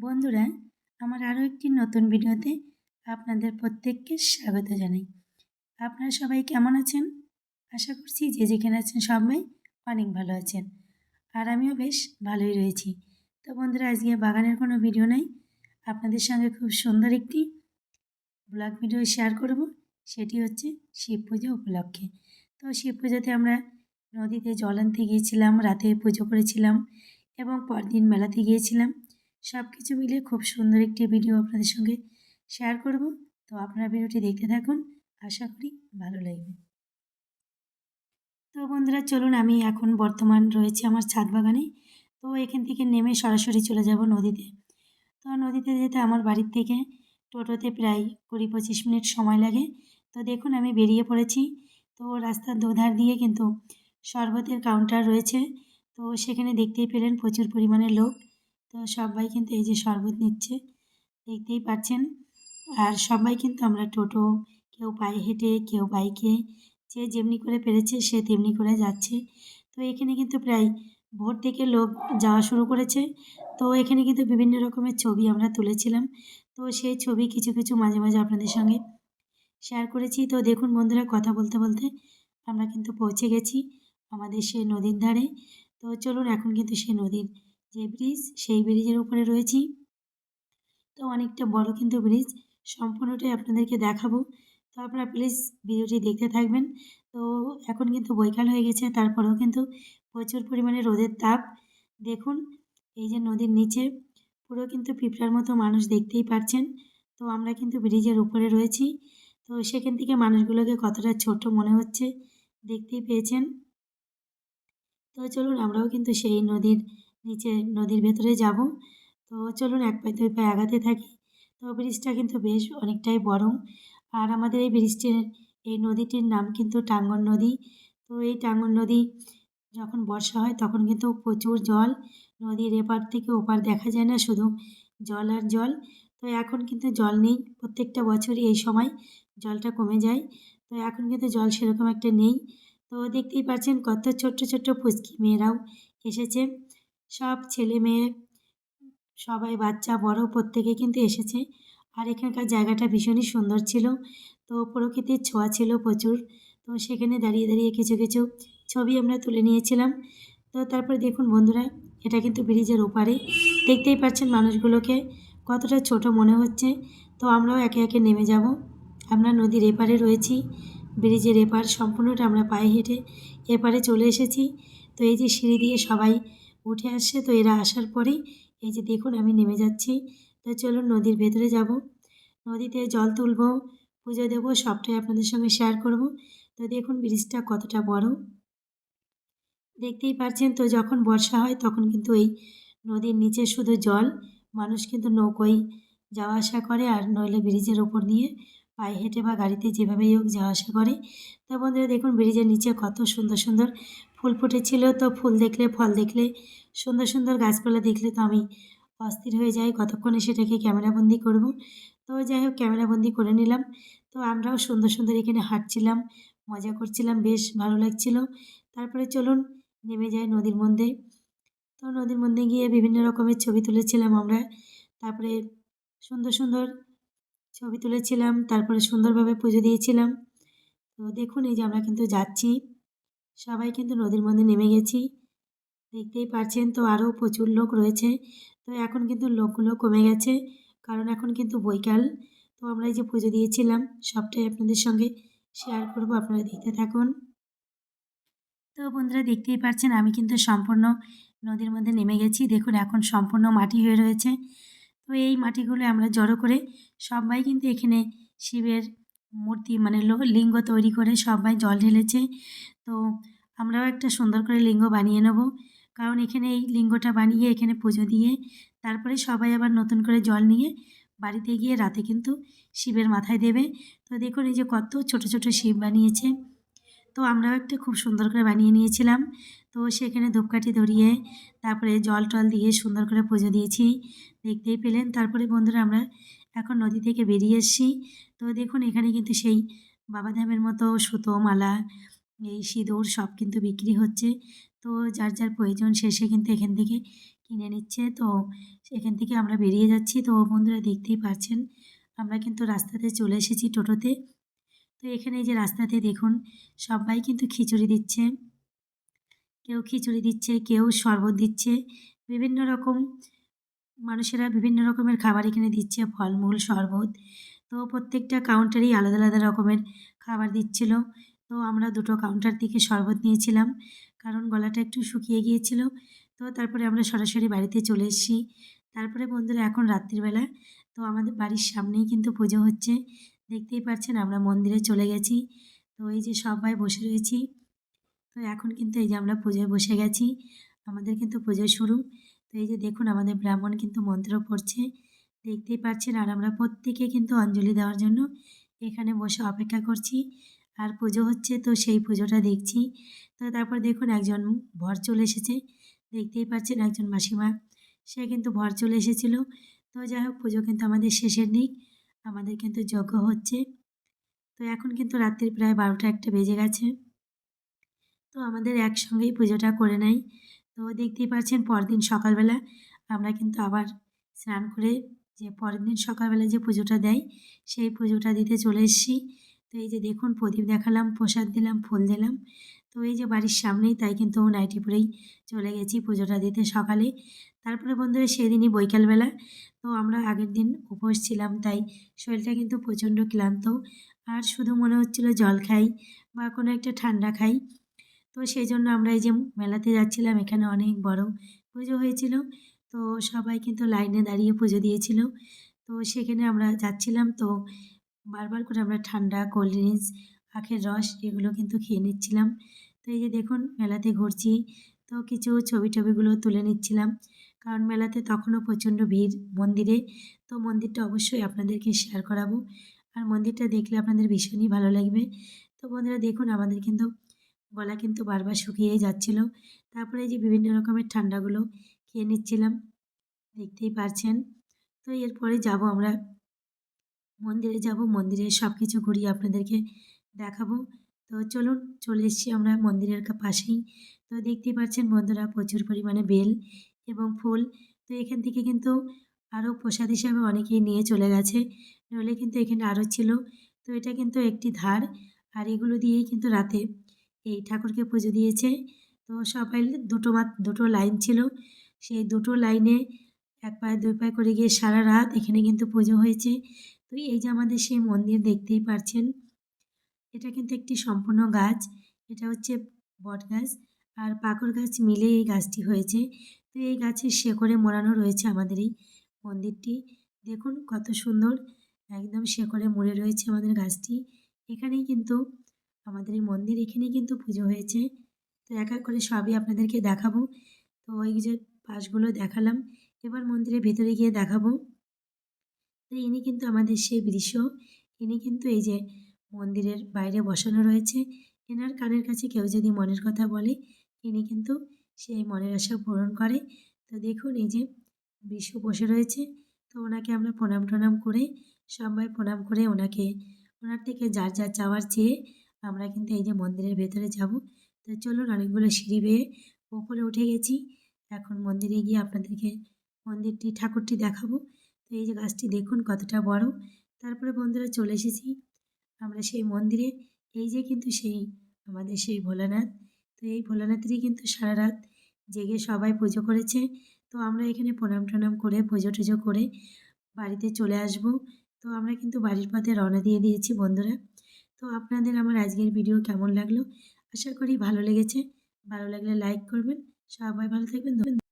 বন্ধুরা, আমার আরও একটি নতুন ভিডিওতে আপনাদের প্রত্যেককে স্বাগত জানাই। আপনারা সবাই কেমন আছেন? আশা করছি যে যেখানে আছেন সবাই অনেক ভালো আছেন। আর আমিও বেশ ভালোই রয়েছি। তো বন্ধুরা, আজকে বাগানের কোনো ভিডিও নাই। আপনাদের সঙ্গে খুব সুন্দর একটি ব্লগ ভিডিও শেয়ার করব। সেটি হচ্ছে শিব পুজো উপলক্ষে। তো শিব পুজোতে আমরা নদীতে জল আনতে গিয়েছিলাম, রাতে পুজো করেছিলাম এবং পরদিন মেলাতে গিয়েছিলাম। সব কিছু মিলে খুব সুন্দর একটি ভিডিও আপনাদের সঙ্গে শেয়ার করব। তো আপনারা ভিডিওটি দেখতে থাকুন। আশা করি ভালো লাগবে। তো বন্ধুরা, চলুন আমি এখন বর্তমান রয়েছে আমার ছাদ বাগানে। তো এখান থেকে নেমে সরাসরি চলে যাব নদীতে। তো নদীতে যেতে আমার বাড়ির থেকে টোটোতে প্রায় কুড়ি পঁচিশ মিনিট সময় লাগে। তো দেখুন, আমি বেরিয়ে পড়েছি। তো রাস্তার দোধার দিয়ে কিন্তু শরবতের কাউন্টার রয়েছে। তো সেখানে দেখতেই পেলেন প্রচুর পরিমাণে লোক। তো সবাই কিন্তু এই যে শরবত নিচ্ছে, দেখতেই পাচ্ছেন। আর সবাই কিন্তু আমরা টোটো, কেউ পায়ে হেঁটে, কেউ বাইকে, যে যেমনি করে পেরেছে সে তেমনি করে যাচ্ছে। তো এখানে কিন্তু প্রায় ভোর থেকে লোক যাওয়া শুরু করেছে। তো এখানে কিন্তু বিভিন্ন রকমের ছবি আমরা তুলেছিলাম। তো সেই ছবি কিছু কিছু মাঝে মাঝে আপনাদের সঙ্গে শেয়ার করেছি। তো দেখুন বন্ধুরা, কথা বলতে বলতে আমরা কিন্তু পৌঁছে গেছি আমাদের সেই নদীর ধারে। তো চলুন, এখন কিন্তু সেই নদীর যে ব্রিজ সেই ব্রিজের উপরে রয়েছি। তো অনেকটা বড় কিন্তু ব্রিজ সম্পূর্ণটাই আপনাদেরকে দেখাবো। তো আপনারা প্লিজ ভিডিওটি দেখতে থাকবেন। তো এখন কিন্তু বৈকাল হয়ে গেছে, তারপরেও কিন্তু প্রচুর পরিমাণে রোদের তাপ। দেখুন, এই যে নদীর নিচে, পুরো কিন্তু পিঁপড়ার মতো মানুষ দেখতেই পাচ্ছেন। তো আমরা কিন্তু ব্রিজের উপরে রয়েছি। তো সেখান থেকে মানুষগুলোকে কতটা ছোট মনে হচ্ছে, দেখতেই পেয়েছেন। তো চলুন আমরাও কিন্তু সেই নদীর নিচে নদীর ভেতরে যাব। তো চলুন এক পায়ে দুই পায়ে আগাতে থাকি। তো ব্রিজটা কিন্তু বেশ অনেকটাই বড়। আর আমাদের এই ব্রিজটির, এই নদীটির নাম কিন্তু টাঙ্গন নদী। তো এই টাঙ্গন নদী যখন বর্ষা হয় তখন কিন্তু প্রচুর জল। নদীর এপার থেকে ওপার দেখা যায় না শুধু জল আর জল। তো এখন কিন্তু জল নেই প্রত্যেকটা বছরই এই সময় জলটা কমে যায়। তো এখন কিন্তু জল সেরকম একটা নেই। তো দেখতেই পাচ্ছেন কত ছোট্ট ছোট্ট ফুচকি মেয়েরাও এসেছে। সব ছেলে মেয়ে, সবাই বাচ্চা, বড় প্রত্যেকে কিন্তু এসেছে। আর এখানকার জায়গাটা ভীষণই সুন্দর ছিল। তো প্রকৃতির ছোঁয়া ছিল প্রচুর। তো সেখানে দাঁড়িয়ে দাঁড়িয়ে কিছু কিছু ছবি আমরা তুলে নিয়েছিলাম। তো তারপরে দেখুন বন্ধুরা, এটা কিন্তু ব্রিজের ওপারে। দেখতেই পাচ্ছেন মানুষগুলোকে, কতটা ছোট মনে হচ্ছে। তো আমরাও একে একে নেমে যাব। আমরা নদীর এপারে রয়েছি। ব্রিজের এপার, সম্পূর্ণটা আমরা পায়ে হেঁটে এপারে চলে এসেছি। তো এই যে সিঁড়ি দিয়ে সবাই উঠে আসছে তো এরা আসার পরেই এই যে দেখুন আমি নেমে যাচ্ছি। তো চলুন নদীর ভেতরে যাব। নদীতে জল তুলব, পুজো দেবো, সবটাই আপনাদের সঙ্গে শেয়ার করব। তো দেখুন ব্রিজটা কতটা বড়। দেখতেই পাচ্ছেন তো যখন বর্ষা হয় তখন কিন্তু এই নদীর নিচে শুধু জল, মানুষ কিন্তু নৌকোয় যাওয়া আসা করে আর নইলে ব্রিজের ওপর নিয়ে পায়ে হেঁটে বা গাড়িতে যেভাবেই হোক যাওয়া আসা করে। তো বন্ধুরা দেখুন ব্রিজের নিচে কত সুন্দর সুন্দর ফুল ফুটেছিল তো ফুল দেখলে, ফল দেখলে, সুন্দর সুন্দর গাছপালা দেখলে তো আমি অস্থির হয়ে যাই। কতক্ষণে সেটাকে ক্যামেরাবন্দি করব? তো যাই হোক, ক্যামেরাবন্দি করে নিলাম। তো আমরাও সুন্দর সুন্দর এখানে হাঁটছিলাম, মজা করছিলাম, বেশ ভালো লাগছিল। তারপরে চলুন, নেমে যাই নদীর মধ্যে। তো নদীর মধ্যে গিয়ে বিভিন্ন রকমের ছবি তুলেছিলাম আমরা। তারপরে সুন্দর সুন্দর ছবি তুলেছিলাম, তারপরে সুন্দরভাবে পুজো দিয়েছিলাম। তো দেখুন, এই যে আমরা কিন্তু যাচ্ছি। সবাই কিন্তু নদীর মধ্যে নেমে গেছি। দেখতেই পারছেন তো আরও প্রচুর লোক রয়েছে। তো এখন কিন্তু লোকগুলো কমে গেছে, কারণ এখন কিন্তু বৈকাল। তো আমরা এই যে পুজো দিয়েছিলাম, সবটাই আপনাদের সঙ্গে শেয়ার করব, আপনারা দেখতে থাকুন। তো বন্ধুরা দেখতেই পাচ্ছেন আমি কিন্তু সম্পূর্ণ নদীর মধ্যে নেমে গেছি। দেখুন, এখন সম্পূর্ণ মাটি হয়ে রয়েছে। তো এই মাটিগুলো আমরা জড়ো করে সবাই কিন্তু এখানে শিবের মূর্তি মানে লিঙ্গ তৈরি করে সবাই জল ঢেলেছে। তো আমরাও একটা সুন্দর করে লিঙ্গ বানিয়ে নেব। কারণ এখানে এই লিঙ্গটা বানিয়ে এখানে পুজো দিয়ে তারপরে সবাই আবার নতুন করে জল নিয়ে বাড়িতে গিয়ে রাতে কিন্তু শিবের মাথায় দেবে। তো দেখুন এই যে কত ছোট ছোট শিব বানিয়েছে। তো আমরাও একটা খুব সুন্দর করে বানিয়ে নিয়েছিলাম। তো সেখানে ধূপকাঠি ধরিয়ে তারপরে জল টল দিয়ে সুন্দর করে পুজো দিয়েছি। দেখতেই পেলেন। তারপরে বন্ধুরা আমরা এখন নদী থেকে বেরিয়ে এসেছি। তো দেখুন এখানে কিন্তু সেই বাবাধামের মতো সুতো মালা এই সিঁদুর সব কিন্তু বিক্রি হচ্ছে। তো যার যার প্রয়োজন শেষে কিন্তু এখান থেকে কিনে নিচ্ছে। তো সেখান থেকে আমরা বেরিয়ে যাচ্ছি। তো বন্ধুরা দেখতেই পাচ্ছেন, আমরা কিন্তু রাস্তাতে চলে এসেছি টোটোতে। তো এখানে যে রাস্তাতে দেখুন, সবাই কিন্তু খিচুড়ি দিচ্ছে। কেউ খিচুড়ি দিচ্ছে, কেউ শরবত দিচ্ছে। বিভিন্ন রকম মানুষেরা বিভিন্ন রকমের খাবার এখানে দিচ্ছে, ফলমূল, শরবত। তো প্রত্যেকটা কাউন্টারেই আলাদা আলাদা রকমের খাবার দিচ্ছিল। তো আমরা দুটো কাউন্টার থেকে শরবত নিয়েছিলাম। কারণ গলাটা একটু শুকিয়ে গিয়েছিল। তো তারপরে আমরা সরাসরি বাড়িতে চলে এসেছি। তারপরে বন্ধুরা, এখন রাত্রিবেলা তো আমাদের বাড়ির সামনেই কিন্তু পুজো হচ্ছে। দেখতেই পাচ্ছেন, আমরা মন্দিরে চলে গেছি। তো এই যে সবাই বসে রয়েছি। তো এখন কিন্তু এই যে আমরা পুজোয় বসে গেছি। আমাদের কিন্তু পুজো শুরু। তো এই যে দেখুন, আমাদের ব্রাহ্মণ কিন্তু মন্ত্র পড়ছে। দেখতেই পাচ্ছেন, আর আমরা প্রত্যেকে কিন্তু অঞ্জলি দেওয়ার জন্য এখানে বসে অপেক্ষা করছি। আর পুজো হচ্ছে, তো সেই পুজোটা দেখছি। তো তারপর দেখুন একজন ভর চলে এসেছে। দেখতেই পাচ্ছেন একজন মাসিমা। সে কিন্তু ভর চলে এসেছিল। তো যাই হোক, পুজো কিন্তু আমাদের শেষের দিক। আমাদের কিন্তু যজ্ঞ হচ্ছে। তো এখন কিন্তু রাত্রির প্রায় বারোটা একটা বেজে গেছে। তো আমাদের একসঙ্গেই পুজোটা করে নেয়। তো দেখতেই পাচ্ছেন পরদিন সকালবেলা আমরা কিন্তু আবার স্নান করে যে পরের দিন সকালবেলা যে পুজোটা দেয়, সেই পুজোটা দিতে চলে এসেছি। তো এই যে দেখুন, প্রদীপ দেখালাম, প্রসাদ দিলাম, ফুল দিলাম। তো এই যে বাড়ির সামনেই তাই কিন্তু নাইটি পরেই চলে গেছি পুজোটা দিতে সকালে। তারপরে বন্ধুরা সেদিনই বৈকালবেলা। তো আমরা আগের দিন উপোস ছিলাম, তাই শরীরটা কিন্তু প্রচণ্ড ক্লান্ত। আর শুধু মনে হচ্ছিল জল খাই বা কোনো একটা ঠান্ডা খাই। তো সেই জন্য আমরা এই যে মেলাতে যাচ্ছিলাম, এখানে অনেক বড় পুজো হয়েছিল। তো সবাই কিন্তু লাইনে দাঁড়িয়ে পুজো দিয়েছিল। তো সেখানে আমরা যাচ্ছিলাম, তো বারবার করে আমরা ঠান্ডা কোল্ড ড্রিঙ্কস আখের রস এগুলো কিন্তু খেয়ে নিচ্ছিলাম। তো এই যে দেখুন, মেলাতে ঘুরছি, তো কিছু ছবি টবিগুলো তুলে নিচ্ছিলাম। কারণ মেলাতে তখনও প্রচণ্ড ভিড় মন্দিরে, তো মন্দিরটা অবশ্যই আপনাদেরকে শেয়ার করাবো। আর মন্দিরটা দেখলে আপনাদের ভীষণই ভালো লাগবে। তো বন্ধুরা, দেখুন, আমাদের কিন্তু গলা কিন্তু বারবার শুকিয়ে যাচ্ছিল। তারপরে যে বিভিন্ন রকমের ঠান্ডাগুলো খেয়ে নিচ্ছিলাম, দেখতেই পারছেন। তো এরপরে যাব আমরা মন্দিরে যাব, মন্দিরে সব কিছু ঘুরিয়ে আপনাদেরকে দেখাবো। তো চলুন, চলে এসেছি আমরা মন্দিরের পাশেই। তো দেখতেই পাচ্ছেন বন্ধুরা, প্রচুর পরিমাণে বেল এবং ফুল। তো এখান থেকে কিন্তু আরও প্রসাদ হিসাবে অনেকেই নিয়ে চলে গেছে। নইলে কিন্তু এখানে আরও ছিল। তো এটা কিন্তু একটি ধার আর এগুলো দিয়েই কিন্তু রাতে এই ঠাকুরকে পুজো দিয়েছে। তো সবাই দুটো মা দুটো লাইন ছিল। সেই দুটো লাইনে এক পায়ে দুই পায়ে করে গিয়ে সারা রাত এখানে কিন্তু পুজো হয়েছে। তো এই যে আমাদের সেই মন্দির দেখতেই পারছেন, এটা কিন্তু একটি সম্পূর্ণ গাছ, এটা হচ্ছে বট গাছ আর পাকড় গাছ মিলে এই গাছটি হয়েছে। তো এই গাছের শেকড়ে মোড়ানো রয়েছে আমাদের এই মন্দিরটি। দেখুন কত সুন্দর একদম শেকড়ে মুড়ে রয়েছে আমাদের গাছটি। এখানেই কিন্তু আমাদের এই মন্দির, এখানেই কিন্তু পুজো হয়েছে। তো এক এক করে সবই আপনাদেরকে দেখাবো। তো ওই যে পাশগুলো দেখালাম, এবার মন্দিরের ভেতরে গিয়ে দেখাবো। তো ইনি কিন্তু আমাদের সেই দৃশ্য। ইনি কিন্তু এই যে মন্দিরের বাইরে বসানো রয়েছে। এনার কানের কাছে কেউ যদি মনের কথা বলে, ইনি কিন্তু সেই মনের আশা পূরণ করে। তো দেখুন এই যে বিশু বসে রয়েছে। তো ওনাকে আমরা প্রণাম টনাম করে, সবাই প্রণাম করে ওনাকে, ওনার থেকে যার যার চাওয়ার চেয়ে আমরা কিন্তু এই যে মন্দিরের ভেতরে যাব। তো চলুন অনেকগুলো সিঁড়ি বেয়ে ওপরে উঠে গেছি। এখন মন্দিরে গিয়ে আপনাদেরকে মন্দিরটি, ঠাকুরটি দেখাবো। তো এই যে গাছটি দেখুন কতটা বড়। তারপরে বন্ধুরা চলে এসেছি আমরা সেই মন্দিরে। এই যে কিন্তু সেই আমাদের সেই ভোলানাথ। তো এই ভোলানাথেরই কিন্তু সারা রাত জেগে সবাই পুজো করেছে। তো আমরা এখানে প্রণাম টনাম করে পুজো টুজো করে বাড়িতে চলে আসব। তো আমরা কিন্তু বাড়ির পথে রওনা দিয়ে দিয়েছি বন্ধুরা। তো আপনাদের আমার আজকের ভিডিও কেমন লাগল? আশা করি ভালো লেগেছে। ভালো লাগলে লাইক করবেন। সবাই ভালো থাকবেন।